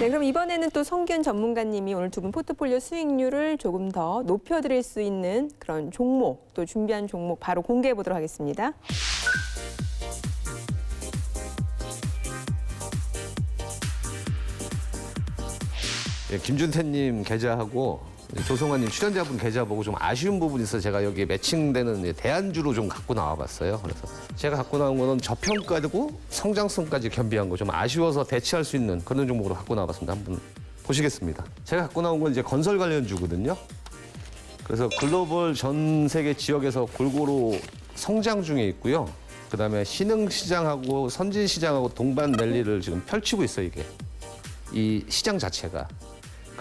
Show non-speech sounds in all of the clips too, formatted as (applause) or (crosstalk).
네, 그럼 이번에는 또 성균 전문가님이 오늘 두 분 포트폴리오 수익률을 조금 더 높여드릴 수 있는 그런 종목, 또 준비한 종목 바로 공개해 보도록 하겠습니다. 예, 김준태님 계좌하고 조성환님 출연자분 계좌 보고 좀 아쉬운 부분이 있어서 제가 여기에 매칭되는 예, 대안주로 좀 갖고 나와봤어요. 그래서 제가 갖고 나온 거는 저평가되고 성장성까지 겸비한 거 좀 아쉬워서 대체할 수 있는 그런 종목으로 갖고 나와봤습니다. 한번 보시겠습니다. 제가 갖고 나온 건 이제 건설 관련 주거든요. 그래서 글로벌 전 세계 지역에서 골고루 성장 중에 있고요. 그다음에 신흥 시장하고 선진 시장하고 동반 랠리를 지금 펼치고 있어요, 이게. 이 시장 자체가.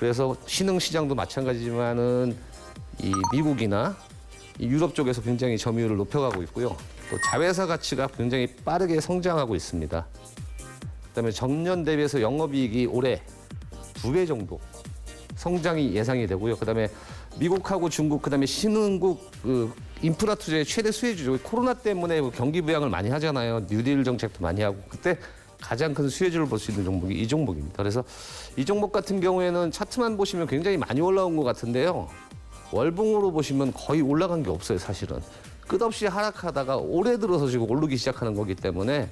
그래서 신흥 시장도 마찬가지지만은 이 미국이나 이 유럽 쪽에서 굉장히 점유율을 높여가고 있고요. 또 자회사 가치가 굉장히 빠르게 성장하고 있습니다. 그다음에 전년 대비해서 영업이익이 올해 두 배 정도 성장이 예상이 되고요. 그다음에 미국하고 중국 그다음에 신흥국 그 인프라 투자의 최대 수혜주죠. 코로나 때문에 뭐 경기 부양을 많이 하잖아요. 뉴딜 정책도 많이 하고 그때 가장 큰 수혜주를 볼 수 있는 종목이 이 종목입니다. 그래서 이 종목 같은 경우에는 차트만 보시면 굉장히 많이 올라온 것 같은데요. 월봉으로 보시면 거의 올라간 게 없어요, 사실은. 끝없이 하락하다가 올해 들어서 지금 오르기 시작하는 거기 때문에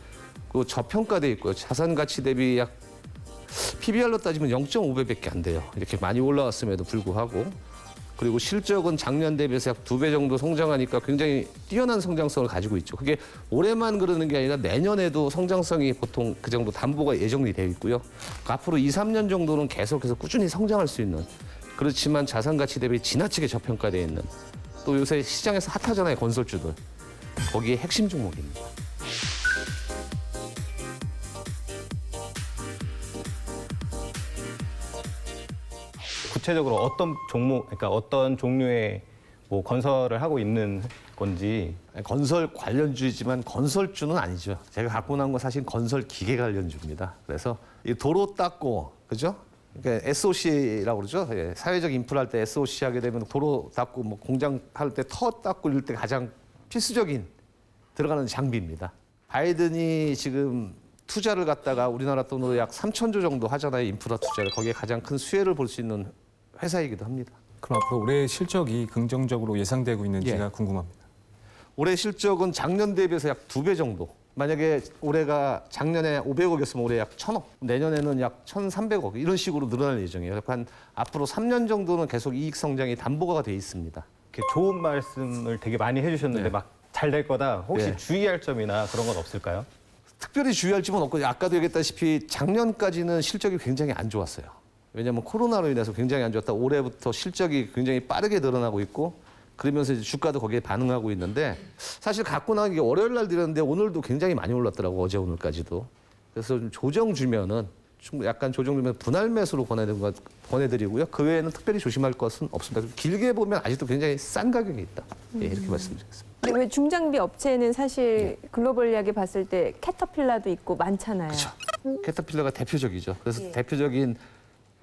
그 저평가돼 있고요. 자산 가치 대비 약 PBR로 따지면 0.5배밖에 안 돼요. 이렇게 많이 올라왔음에도 불구하고 그리고 실적은 작년 대비해서 약 두 배 정도 성장하니까 굉장히 뛰어난 성장성을 가지고 있죠. 그게 올해만 그러는 게 아니라 내년에도 성장성이 보통 그 정도 담보가 예정이 되어 있고요. 앞으로 2, 3년 정도는 계속해서 꾸준히 성장할 수 있는 그렇지만 자산 가치 대비 지나치게 저평가되어 있는 또 요새 시장에서 핫하잖아요 건설주들 거기에 핵심 종목입니다. 구체적으로 어떤 종목, 그러니까 어떤 종류의 뭐 건설을 하고 있는 건지 건설 관련주이지만 건설주는 아니죠. 제가 갖고 나온 건 사실 건설 기계 관련주입니다. 그래서 이 도로 닦고 그죠? 그러니까 SOC라고 그러죠. 예, 사회적 인프라 할 때 SOC 하게 되면 도로 닦고 뭐 공장 할 때 터 닦고 이럴 때 가장 필수적인 들어가는 장비입니다. 바이든이 지금 투자를 갖다가 우리나라 돈으로 약 3천조 정도 하잖아요. 인프라 투자를. 거기에 가장 큰 수혜를 볼 수 있는 회사이기도 합니다. 그럼 앞으로 올해 실적이 긍정적으로 예상되고 있는지가 예. 궁금합니다. 올해 실적은 작년 대비해서 약 두 배 정도. 만약에 올해가 작년에 500억이었으면 올해 약 1000억, 내년에는 약 1300억 이런 식으로 늘어날 예정이에요. 그러니까 한 앞으로 3년 정도는 계속 이익 성장이 담보가 돼 있습니다. 이렇게 좋은 말씀을 되게 많이 해주셨는데 네. 막잘 될 거다. 혹시 네. 주의할 점이나 그런 건 없을까요? 특별히 주의할 점은 없고 아까도 얘기했다시피 작년까지는 실적이 굉장히 안 좋았어요. 왜냐하면 코로나로 인해서 굉장히 안 좋았다. 올해부터 실적이 굉장히 빠르게 늘어나고 있고 그러면서 이제 주가도 거기에 반응하고 있는데 사실 갖고 나온 게 월요일 날 드렸는데 오늘도 굉장히 많이 올랐더라고 어제 오늘까지도. 그래서 좀 조정 주면은 좀 약간 조정 주면 분할 매수로 권해드린 것 권해드리고요. 그 외에는 특별히 조심할 것은 없습니다. 길게 보면 아직도 굉장히 싼 가격에 있다. 예, 이렇게 말씀드리겠습니다. 근데 왜 중장비 업체는 사실 글로벌하게 봤을 때 캐터필라도 있고 많잖아요. 그렇죠. 캐터필러가 대표적이죠. 그래서 예. 대표적인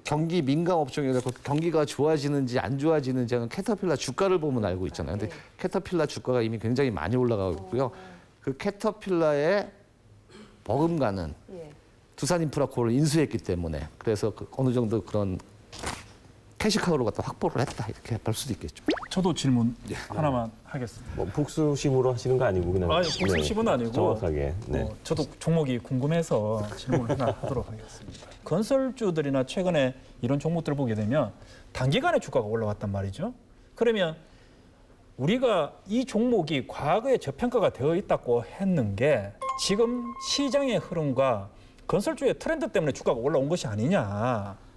경기 민감 업종이라 그 경기가 좋아지는지 안 좋아지는지는 캐터필러 주가를 보면 알고 있잖아요. 근데 캐터필러 주가가 이미 굉장히 많이 올라가고 있고요. 그 캐터필러의 버금가는 예. 두산인프라코를 인수했기 때문에 그래서 그 어느 정도 그런 캐시카우로 갖다 확보를 했다 이렇게 볼 수도 있겠죠. 저도 질문 하나만 하겠습니다. 뭐 복수심으로 하시는 거 아니고 그냥 아니, 복수심은 네, 아니고 정확하게 네. 어, 저도 종목이 궁금해서 질문을 하나 하도록 하겠습니다. 건설주들이나 최근에 이런 종목들을 보게 되면 단기간에 주가가 올라왔단 말이죠. 그러면 우리가 이 종목이 과거에 저평가가 되어 있다고 했는 게 지금 시장의 흐름과 건설주의 트렌드 때문에 주가가 올라온 것이 아니냐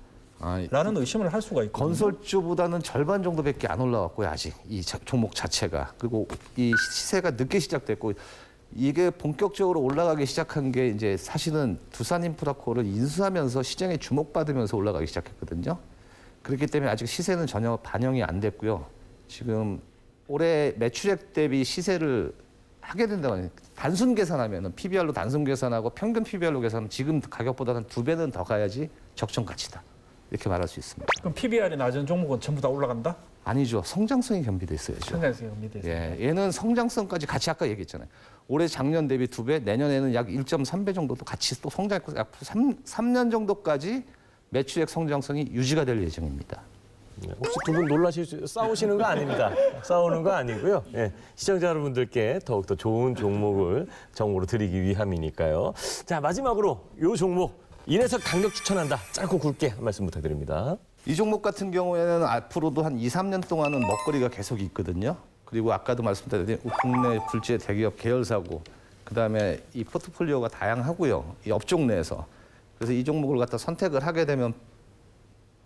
라는 아, 의심을 할 수가 있거든요. 건설주보다는 절반 정도밖에 안 올라왔고요 아직 이 자- 종목 자체가 그리고 이 시세가 늦게 시작됐고 이게 본격적으로 올라가기 시작한 게 이제 사실은 두산인프라코를 인수하면서 시장에 주목받으면서 올라가기 시작했거든요. 그렇기 때문에 아직 시세는 전혀 반영이 안 됐고요. 지금 올해 매출액 대비 시세를 하게 된다면 단순 계산하면은 PBR로 단순 계산하고 평균 PBR로 계산하면 지금 가격보다는 두 배는 더 가야지 적정 가치다 이렇게 말할 수 있습니다. 그럼 PBR이 낮은 종목은 전부 다 올라간다? 아니죠. 성장성이 겸비돼 있어야죠. 상당히 미대. 예, 얘는 성장성까지 같이 아까 얘기했잖아요. 올해 작년 대비 두 배, 내년에는 약 1.3배 정도도 같이 또 성장했고 약 3, 삼년 정도까지 매출액 성장성이 유지가 될 예정입니다. 네, 혹시 두 분 놀라실 수 싸우시는 거 아닙니다. (laughs) 싸우는 거 아니고요. 예, 시청자 여러분들께 더욱더 좋은 종목을 정보로 드리기 위함이니까요. 자 마지막으로 요 종목 이래서 강력 추천한다. 짧고 굵게 한 말씀 부탁드립니다. 이 종목 같은 경우에는 앞으로도 한 2, 3년 동안은 먹거리가 계속 있거든요. 그리고 아까도 말씀드린 국내 굴지의 대기업 계열사고 그다음에 이 포트폴리오가 다양하고요. 이 업종 내에서. 그래서 이 종목을 갖다 선택을 하게 되면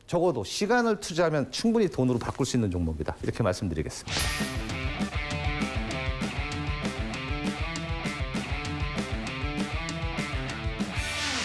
적어도 시간을 투자하면 충분히 돈으로 바꿀 수 있는 종목이다. 이렇게 말씀드리겠습니다.